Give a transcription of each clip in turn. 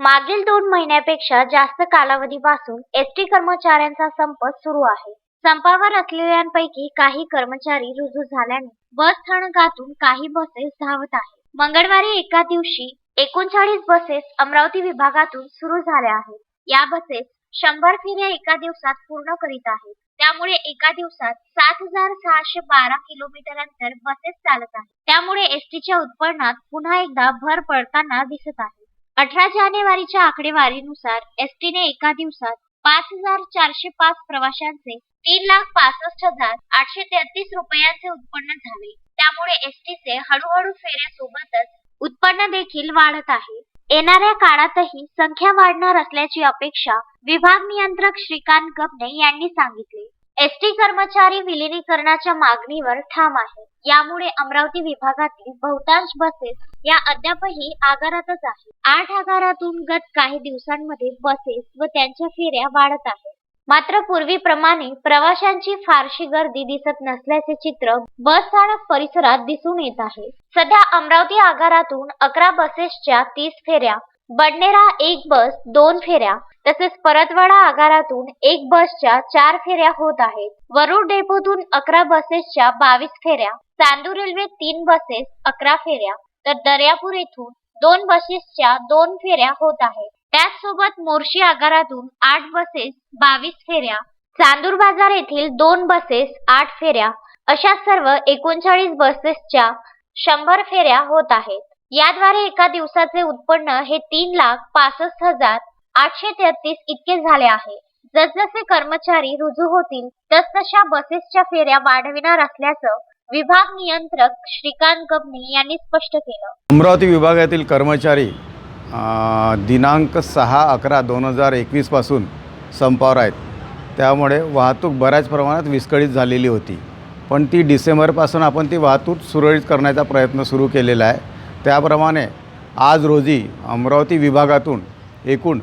मागील दोन महिन्यापेक्षा जास्त कालावधीपासून एसटी कर्मचाऱ्यांचा संप सुरू आहे. संपावर असलेल्यांपैकी काही कर्मचारी रुजू झाल्याने बस स्थानकातून काही बसेस धावत आहेत. मंगळवारी एका दिवशी एकोणचाळीस बसेस अमरावती विभागातून सुरू झाल्या आहेत. या बसेस शंभर फेऱ्या एका दिवसात पूर्ण करीत आहेत. त्यामुळे एका दिवसात सात हजार सहाशे बारा किलोमीटर अंतर बसेस चालत आहेत. त्यामुळे एसटीच्या उत्पन्नात पुन्हा एकदा भर पडताना दिसत आहे. अठरा जानेवारीच्या आकडेवारीनुसार एसटीने एका दिवसात पाच हजार चारशे पाच प्रवाशांचे तीन लाख पासष्ट हजार आठशे तेहतीस रुपयांचे उत्पन्न झाले. त्यामुळे एसटीचे हळूहळू फेऱ्यासोबतच उत्पन्न देखील वाढत आहे. येणाऱ्या काळातही संख्या वाढणार असल्याची अपेक्षा विभाग नियंत्रक श्रीकांत गबने यांनी सांगितले. एसटी कर्मचारी विलिनीकरणाच्या मागणीवर ठाम आहे. यामुळे अमरावती विभागातील बहुतांश बसेस या अद्यापही आगारातच आहेत. आठ आगारातून गत काही दिवसांमध्ये बसेस व त्यांच्या फेऱ्या वाढत आहेत. मात्र पूर्वीप्रमाणे प्रवाशांची फारशी गर्दी दिसत नसल्याचे चित्र बस स्थानक परिसरात दिसून येत आहे. सध्या अमरावती आगारातून अकरा बसेसच्या तीस फेऱ्या बडनेरा एक बस दोन फेऱ्या तसेच परतवाडा आगारातून एक बसच्या चार फेऱ्या होत आहेत. वरुड डेपोतून अकरा बसेसच्या बावीस फेऱ्या चांदूर रेल्वे तीन बसेस अकरा फेऱ्या तर दर्यापूर येथून दोन बसेसच्या दोन फेऱ्या होत आहेत. त्याचसोबत मोर्शी आगारातून आठ बसेस बावीस फेऱ्या चांदूर बाजार येथील दोन बसेस आठ फेऱ्या अशा सर्व एकोणचाळीस बसेसच्या शंभर फेऱ्या होत आहेत. याद्वारे एका दिवसाचे उत्पन्न हे तीन लाख पासष्ट हजार आठशे तेहतीस इतके झाले आहे. जसजसे कर्मचारी रुजू होतील तसतशा बसेसच्या फेऱ्या वाढविणार असल्याचं विभाग नियंत्रक श्रीकांत गबने यांनी स्पष्ट केलं. अमरावती विभागातील कर्मचारी दिनांक सहा अकरा दोन हजार एकवीसपासून संपावर आहेत. त्यामुळे वाहतूक बऱ्याच प्रमाणात विस्कळीत झालेली होती. पण ती डिसेंबरपासून आपण ती वाहतूक सुरळीत करण्याचा प्रयत्न सुरू केलेला आहे. त्याप्रमाणे आज रोजी अमरावती विभागातून एकूण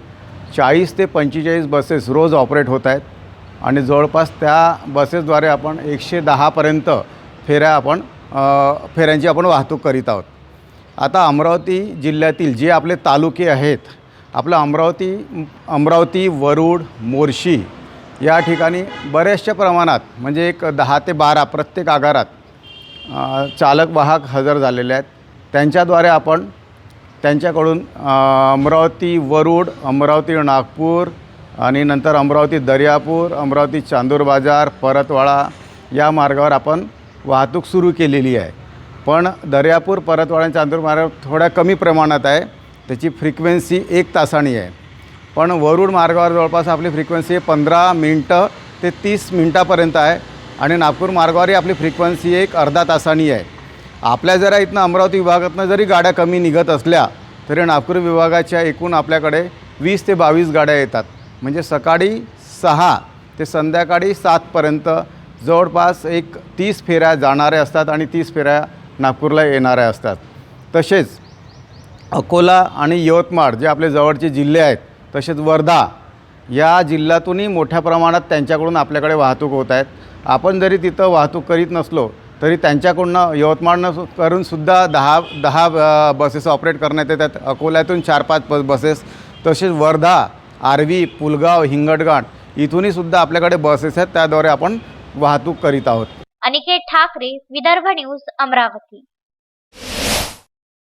चाळीस ते पंचेचाळीस बसेस रोज ऑपरेट होत आहेत आणि जवळपास त्या बसेसद्वारे आपण एकशे दहापर्यंत फेऱ्या आपण फेऱ्यांची आपण वाहतूक करीत आहोत. आता अमरावती जिल्ह्यातील जे आपले तालुके आहेत आपलं अमरावती अमरावती वरुड मोर्शी या ठिकाणी बऱ्याचशा प्रमाणात म्हणजे एक दहा ते बारा प्रत्येक आगारात चालक वाहक हजर झालेले आहेत. त्यांच्याद्वारे आपण त्यांच्याकडून अमरावती वरुड अमरावती नागपूर आणि नंतर अमरावती दर्यापूर अमरावती चांदूर बाजार परतवाडा या मार्गावर आपण वाहतूक सुरू केलेली आहे. पण दर्यापूर परतवाडा आणि चांदूर मार्ग थोड्या कमी प्रमाणात आहे. त्याची फ्रिक्वेन्सी एक तासानी आहे. पण वरुड मार्गावर जवळपास आपली फ्रिक्वेन्सी पंधरा मिनटं ते तीस मिनटापर्यंत आहे आणि नागपूर मार्गावरही आपली फ्रिक्वेन्सी एक अर्धा तासानी आहे. आपल्या जरा इथनं अमरावती विभागातनं जरी गाड्या कमी निघत असल्या तरी नागपूर विभागाच्या एकूण आपल्याकडे वीस ते बावीस गाड्या येतात. म्हणजे सकाळी सहा ते संध्याकाळी सातपर्यंत जवळपास एक तीस फेऱ्या जाणाऱ्या असतात आणि तीस फेऱ्या नागपूरला येणाऱ्या असतात. तसेच अकोला आणि यवतमाळ जे आपले जवळचे जिल्हे आहेत तसेच वर्धा या जिल्ह्यातूनही मोठ्या प्रमाणात त्यांच्याकडून आपल्याकडे वाहतूक होत आहेत. आपण जरी तिथं वाहतूक करीत नसलो तरी त्यांच्याकडनं यवतमाळनं करून सुद्धा दहा दहा बसेस ऑपरेट करण्यात येतात. अकोल्यातून चार पाच बसेस तसेच वर्धा आर्वी पुलगाव हिंगणघाट इथूनही सुद्धा आपल्याकडे बसेस आहेत. त्याद्वारे आपण वाहतूक करीत आहोत. अनिकेत ठाकरे विदर्भ न्यूज अमरावती.